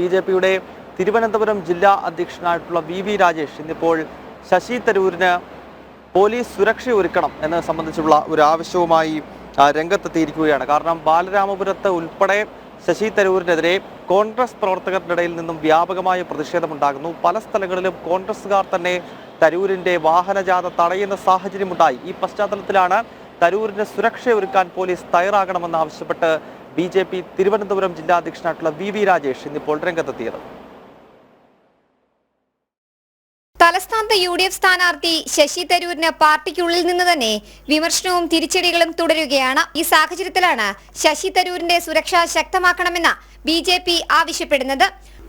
B J പിയുടെ തിരുവനന്തപുരം ജില്ലാ അധ്യക്ഷനായിട്ടുള്ള വി വി രാജേഷ് ഇന്നിപ്പോൾ ശശി തരൂരിന് പോലീസ് സുരക്ഷ ഒരുക്കണം എന്നത് സംബന്ധിച്ചുള്ള ഒരു ആവശ്യവുമായി രംഗത്തെത്തിയിരിക്കുകയാണ്. കാരണം ബാലരാമപുരത്ത് ഉൾപ്പെടെ ശശി തരൂരിനെതിരെ കോൺഗ്രസ് പ്രവർത്തകരുടെ ഇടയിൽ നിന്നും വ്യാപകമായ പ്രതിഷേധമുണ്ടാകുന്നു. പല സ്ഥലങ്ങളിലും കോൺഗ്രസുകാർ തന്നെ തരൂരിന്റെ വാഹനജാഥ തടയുന്ന സാഹചര്യമുണ്ടായി. ഈ പശ്ചാത്തലത്തിലാണ് തരൂരിന് സുരക്ഷ ഒരുക്കാൻ പോലീസ് തയ്യാറാകണമെന്നാവശ്യപ്പെട്ട് ബി ജെ പി തിരുവനന്തപുരം ജില്ലാ അധ്യക്ഷനായിട്ടുള്ള വി വി രാജേഷ് ഇന്നിപ്പോൾ രംഗത്തെത്തിയത്. തലസ്ഥാനത്ത് യു ഡി എഫ് സ്ഥാനാർത്ഥി ശശി തരൂരിന് പാർട്ടിക്കുള്ളിൽ നിന്ന് തന്നെ വിമർശനവും തിരിച്ചടികളും തുടരുകയാണ്. ഈ സാഹചര്യത്തിലാണ് ശശി തരൂരിന്റെ സുരക്ഷ ശക്തമാക്കണമെന്ന് ബി ജെ പി ആവശ്യപ്പെടുന്നത്.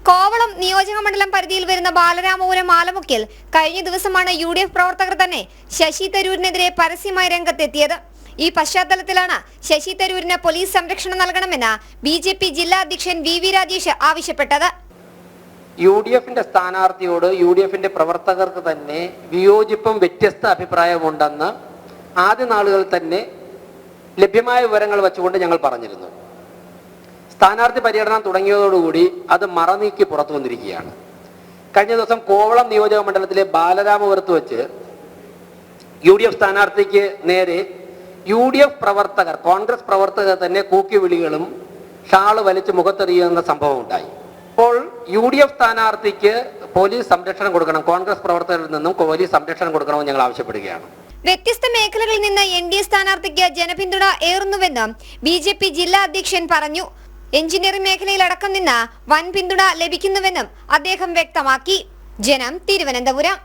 കോവളം നിയോജക മണ്ഡലം പരിധിയിൽ വരുന്ന ബാലരാമപുരം ആലമുക്കിൽ കഴിഞ്ഞ ദിവസമാണ് യു പ്രവർത്തകർ തന്നെ ശശി തരൂരിനെതിരെ പരസ്യമായി രംഗത്തെത്തിയത്. ഈ പശ്ചാത്തലത്തിലാണ് ശശി തരൂരിന് പോലീസ് സംരക്ഷണം നൽകണമെന്ന് ബി ജെ പി ജില്ലാ അധ്യക്ഷൻ വി വി രാജേഷ് ആവശ്യപ്പെട്ടത്. യു ഡി എഫിന്റെ സ്ഥാനാർത്ഥിയോട് യു ഡി എഫിന്റെ പ്രവർത്തകർക്ക് തന്നെ വിയോജിപ്പും വ്യത്യസ്ത അഭിപ്രായമുണ്ടെന്ന് ആദ്യ നാളുകളിൽ തന്നെ ലഭ്യമായ വിവരങ്ങൾ വെച്ചുകൊണ്ട് ഞങ്ങൾ പറഞ്ഞിരുന്നു. സ്ഥാനാർത്ഥി പര്യടനം തുടങ്ങിയതോടുകൂടി അത് മറനീക്കി പുറത്തു വന്നിരിക്കുകയാണ്. കഴിഞ്ഞ ദിവസം കോവളം നിയോജക മണ്ഡലത്തിലെ ബാലരാമപുരത്ത് വെച്ച് യു ഡി എഫ് സ്ഥാനാർത്ഥിക്ക് നേരെ യു ഡി എഫ് പ്രവർത്തകർ കോൺഗ്രസ് പ്രവർത്തകർ തന്നെ കൂക്കിവിളികളും ഷാൾ വലിച്ച് മുഖത്തെറിയുന്ന സംഭവം ഉണ്ടായി. അപ്പോൾ യു ഡി എഫ് സ്ഥാനാർത്ഥിക്ക് പോലീസ് സംരക്ഷണം കൊടുക്കണം കോൺഗ്രസ് പ്രവർത്തകരിൽ നിന്നും പോലീസ് സംരക്ഷണം കൊടുക്കണമെന്ന് ഞങ്ങൾ ആവശ്യപ്പെടുകയാണ്. വ്യത്യസ്ത മേഖലകളിൽ നിന്ന് എൻ ഡി എ സ്ഥാനാർത്ഥിക്ക് ജനപിന്തുണ ഏറുന്നുവെന്ന് ബി ജെ പി ജില്ലാ അധ്യക്ഷൻ പറഞ്ഞു. എഞ്ചിനീയറിംഗ് മേഖലയിൽ അടക്കം നിന്ന് വൻ പിന്തുണ ലഭിക്കുന്നുവെന്നും അദ്ദേഹം വ്യക്തമാക്കി. ജനം തിരുവനന്തപുരം.